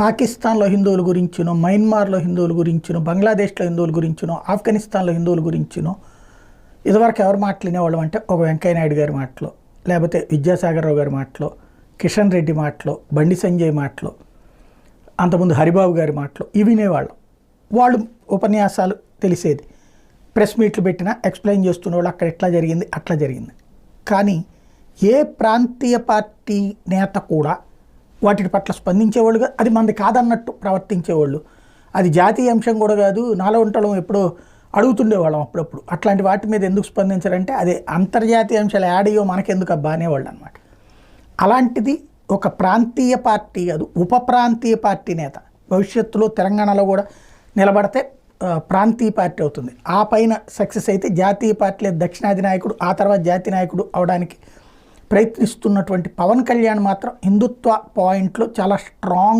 పాకిస్తాన్లో హిందువుల గురించినో మయన్మార్లో హిందువుల గురించినో బంగ్లాదేశ్లో హిందువుల గురించినో ఆఫ్ఘనిస్తాన్లో హిందువుల గురించినో ఇదివరకు ఎవరు మాటలు అంటే ఒక వెంకయ్య నాయుడు గారి మాటలో లేకపోతే విద్యాసాగరరావు గారి మాటలో కిషన్ రెడ్డి మాటలో బండి సంజయ్ మాటలో అంతకుముందు హరిబాబు గారి మాటలు ఇవి వినేవాళ్ళం. వాళ్ళు ఉపన్యాసాలు తెలిసేది. ప్రెస్ మీట్లు పెట్టినా ఎక్స్ప్లెయిన్ చేస్తున్న వాళ్ళు అక్కడ ఎట్లా జరిగింది అట్లా జరిగింది. కానీ ఏ ప్రాంతీయ పార్టీ నేత కూడా వాటి పట్ల స్పందించేవాళ్ళు అది మనది కాదన్నట్టు ప్రవర్తించేవాళ్ళు. అది జాతీయ అంశం కూడా కాదు నాలో ఉండడం ఎప్పుడో అడుగుతుండేవాళ్ళం అప్పుడప్పుడు. అట్లాంటి వాటి మీద ఎందుకు స్పందించారంటే అదే అంతర్జాతీయ అంశాలు యాడియో మనకెందుకు అబ్బా అనేవాళ్ళు అనమాట అలాంటిది ఒక ప్రాంతీయ పార్టీ కాదు ఉప ప్రాంతీయ పార్టీ నేత భవిష్యత్తులో తెలంగాణలో కూడా నిలబడితే ప్రాంతీయ పార్టీ అవుతుంది. ఆ పైన సక్సెస్ అయితే జాతీయ పార్టీ దక్షిణాది నాయకుడు ఆ తర్వాత జాతీయ నాయకుడు అవడానికి ప్రయత్నిస్తున్నటువంటి పవన్ కళ్యాణ్ మాత్రం హిందుత్వ పాయింట్లో చాలా స్ట్రాంగ్